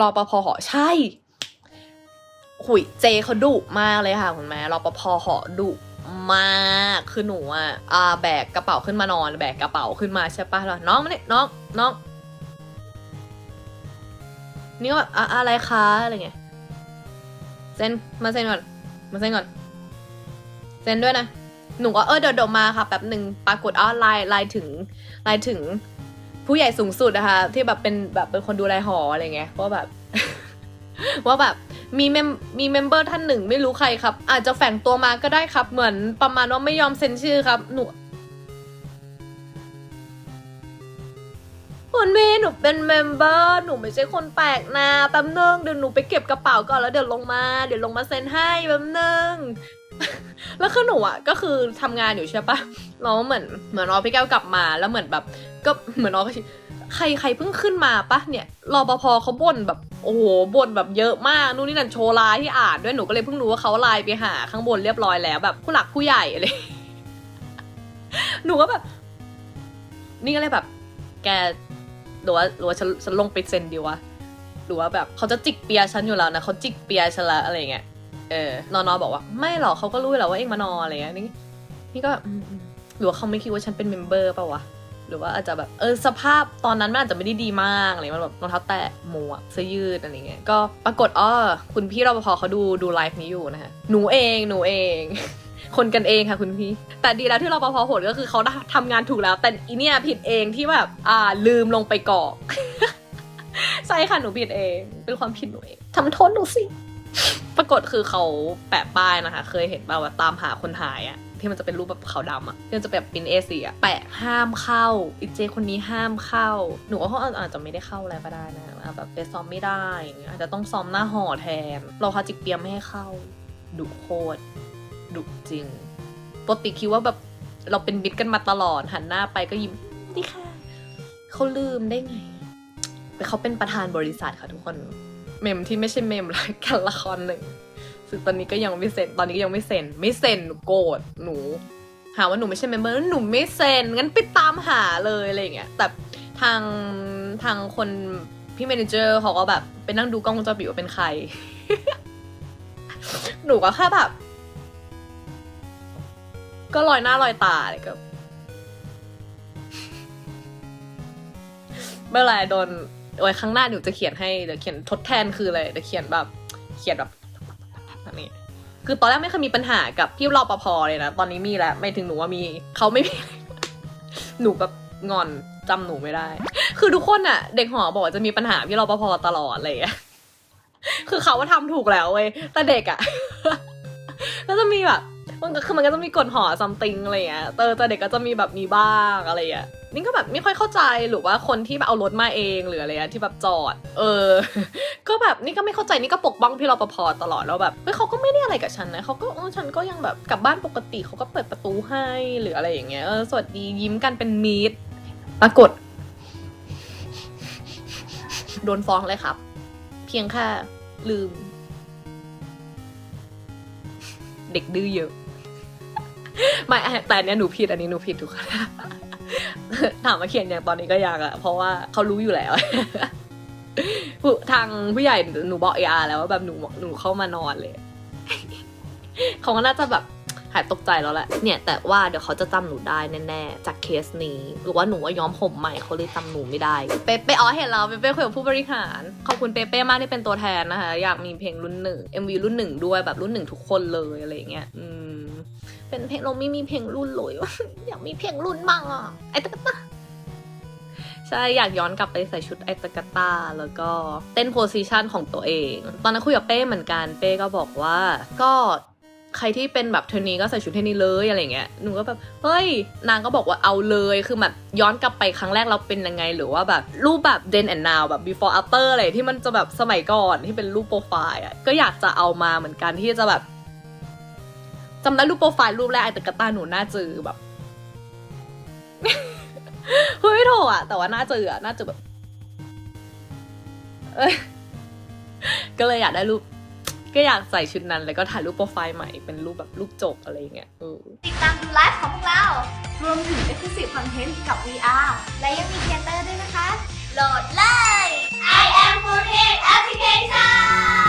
รอปภหอใช่ หุยเจเขาดุมากเลยค่ะคุณแม่รอปภหอดุมากคือหนูอะอ่าแบกกระเป๋าขึ้นมานอน แบกกระเป๋าขึ้นมาใช่ปะแล้วน้องมาเนี่ยน้องน้องนี่ก็แบบอะอะไรคะอะไรเงี้ยเซ็นมาเซ็นก่อนมาเซ็นก่อนเซ็นด้วยนะหนูก็เออเดี๋ยวเดี๋ยวมาค่ะแป๊บหนึ่งปรากฏอ้าวไลน์ไลน์ถึงไลน์ถึง ผู้ใหญ่สูงสุดนะคะ ที่แบบเป็นแบบเป็นคนดูแลหออะไรเงี้ยว่าแบบ ว่าแบบมีเมมมีเมมเบอร์ท่านหนึ่งไม่รู้ใครครับ อาจจะแฝงตัวมาก็ได้ครับ เหมือนประมาณว่าไม่ยอมเซ็นชื่อครับหนูคุณพี่หนูเป็นเมมเบอร์หนูไม่ใช่คนแปลกหนะแป๊บนึงเดี๋ยวหนูไปเก็บกระเป๋าก่อนแล้วเดี๋ยวลงมาเดี๋ยวลงมาเซ็นให้แป๊บนึงแล้วคือหนูอะก็คือทำงานอยู่ใช่ปะเราเหมือนเหมือนรอพี่แก้วกลับมาแล้วเหมือนแบบ ก็เหมือนน้องก็ใครใครเพิ่งขึ้นมาปะเนี่ยรอปภเขาบ่นแบบโอ้โหบ่นแบบเยอะมากนู่นนี่นั่นโชว์ไลน์ที่อ่านด้วยหนูก็เลยเพิ่งรู้ว่าเขาไลน์ไปหาข้างบนเรียบร้อยแล้วแบบผู้หลักผู้ใหญ่อะไรหนูก็แบบ นี่ก็เลยแบบ แกหรือว่าหรือว่าฉันฉันลงไปเซ็นดีวะหรือว่าแบบเขาจะจิกเปียฉันอยู่แล้วนะเขาจิกเปียฉันละอะไรเงี้ยเออนอนอบอกว่า ไม่หรอกเขาก็รู้แล้วว่าเองมานอนอะไรเงี้ยนี่นี่ก็หรือว่าเขาไม่คิดว่าฉันเป็นเมมเบอร์ป่าวะ หรือว่าอาจจะแบบเออสภาพตอนนั้นมันอาจจะไม่ได้ดีมากอะไรมันแบบรองเท้าแตะหมวกเสื้อยืดอะไรเงี้ยก็ปรากฏอ้อคุณพี่รปภเขาดูดูไลฟ์นี้อยู่นะคะหนูเองหนูเอง คนกันเองค่ะคุณพี่ แต่ดีแล้วที่รปภโหดก็คือเขาทำงานถูกแล้ว แต่อีเนี่ยผิดเองที่แบบอ่าลืมลงไปกอกใช่ค่ะหนูผิดเอง เป็นความผิดหนูเองทำโทษหนูสิปรากฏคือเขาแปะป้ายนะคะ เคยเห็นป่าวว่าตามหาคนหายอะ ที่มันจะเป็นรูปแบบขาวดำอะที่มันจะแบบเป็นเอซีอะแปะห้ามเข้าอีเจคนนี้ห้ามเข้า หนูว่าเขาอาจจะไม่ได้เข้าอะไรก็ได้นะแบบไปซ้อมไม่ได้อาจจะต้องซ้อมหน้าหอแทนเราคาจิกเปียมไม่ให้เข้าดุโคตรดุจริงปกติคิดว่าแบบเราเป็นบิดกันมาตลอดหันหน้าไปก็ยิ้มดีค่ะเขาลืมได้ไงแต่เขาเป็นประธานบริษัทค่ะทุกคน เมมที่ไม่ใช่เมมรายการละครหนึ่ง ซึ่งตอนนี้ก็ยังไม่เซ็น ตอนนี้ก็ยังไม่เซ็น ไม่เซ็นหนูโกรธหนู หาว่าหนูไม่ใช่เมมเบอร์หนูไม่เซ็นงั้นไปตามหาเลยอะไรอย่างเงี้ยแต่ทางทางคนพี่เมนเจอร์เขาก็แบบไปนั่งดูกล้องวงจรปิดว่าเป็นใคร หนูก็แค่แบบ ก็ลอยหน้าลอยตาเลยก็เมื่อไรโดนไว้ข้างหน้าหนูจะเขียนให้เดี๋ยวเขียนทดแทนคืออะไรเดี๋ยวเขียนแบบ เขียนแบบ แบบนี้ คือตอนแรกไม่เคยมีปัญหากับพี่รอปภเลยนะ ตอนนี้มีแล้ว ไม่ถึงหนูว่ามีเขาไม่มี หนูแบบงอนจำหนูไม่ได้ คือทุกคนอะเด็กหอบอกว่าจะมีปัญหาพี่รอปภตลอดอะไรอย่างเลยคือเขาว่าทำถูกแล้วเว้ย แต่เด็กอะก็จะมีแบบมันก็คือมันก็จะมีกฎหอซัมติงอะไรอย่างเงี้ยเออแต่เด็กก็จะมีแบบมีบ้างอะไรอย่างเงี้ย นี่ก็แบบไม่ค่อยเข้าใจหรือว่าคนที่แบบเอารถมาเองหรืออะไรอะที่แบบจอด เออ ก็แบบนี่ก็ไม่เข้าใจนี่ก็ปกป้องพี่รปภตลอดแล้วแบบเฮ้ยเขาก็ไม่ได้อะไรกับฉันนะเขาก็เออฉันก็ยังแบบกลับบ้านปกติเขาก็เปิดประตูให้หรืออะไรอย่างเงี้ยเออสวัสดียิ้มกันเป็นมีดปรากฏ โดนฟ้องเลยครับ เพียงแค่ลืม เด็กดื้อเยอะ ไม่แต่เนี้ยหนูผิดอันนี้หนูผิดทุกครั้ง ถามมาเขียนอย่างตอนนี้ก็ยากอะเพราะว่าเขารู้อยู่แล้วผู้ทางผู้ใหญ่หนูบอกเออาแล้วว่าแบบหนูหนูเข้ามานอนเลยเขาก็น่าจะแบบหายตกใจแล้วแหละ เนี่ยแต่ว่าเดี๋ยวเขาจะจำหนูได้แน่ๆ จากเคสนี้ หรือว่าหนูว่าย้อมผมใหม่เขาเลยจำหนูไม่ได้ เป๊ะเป๊ะอ๋อเห็นแล้วเป๊ะเป๊ะคุยกับผู้บริหาร ขอบคุณเป๊ะเป๊ะมากที่เป็นตัวแทนนะคะ อยากมีเพลงรุ่นหนึ่ง MV รุ่นหนึ่งด้วยแบบรุ่นหนึ่งทุกคนเลยอะไรเงี้ย อืม เป็นเพลงเราไม่มีเพลงรุ่นเลยอยากมีเพลงรุ่นบ้างอะไอตะกะตาใช่อยากย้อนกลับไปใส่ชุดไอตะกะตาแล้วก็เต้นโพสิชันของตัวเอง ตอนนั้นคุยกับเป้เหมือนกันเป้ก็บอกว่า ก็ใครที่เป็นแบบเทนนีก็ใส่ชุดเทนนีเลยอะไรเงี้ย หนูก็แบบ เฮ้ย นางก็บอกว่าเอาเลย คือแบบย้อนกลับไปครั้งแรกเราเป็นยังไง หรือว่าแบบรูปแบบ then and now แบบ before after อะไรที่มันจะแบบสมัยก่อนที่เป็นรูปโปรไฟล์อะ ก็อยากจะเอามาเหมือนกันที่จะแบบ จำได้รูปโปรไฟล์รูปแรกไอแต่กระตาหนูน้าเจอแบบเฮ้ยโถอะ แต่ว่าน้าเจออะน้าจือแบบก็เลยอยากได้รูป ก็อยากใส่ชุดนั้น แล้วก็ถ่ายรูปโปรไฟล์ใหม่เป็นรูปแบบรูปจบอะไรเงี้ยติดตามดูไลฟ์ของพวกเรา รวมถึง Exclusive Content กับ VR และยังมีเทเตอร์ด้วยนะคะ โหลดเลย I am 48 Application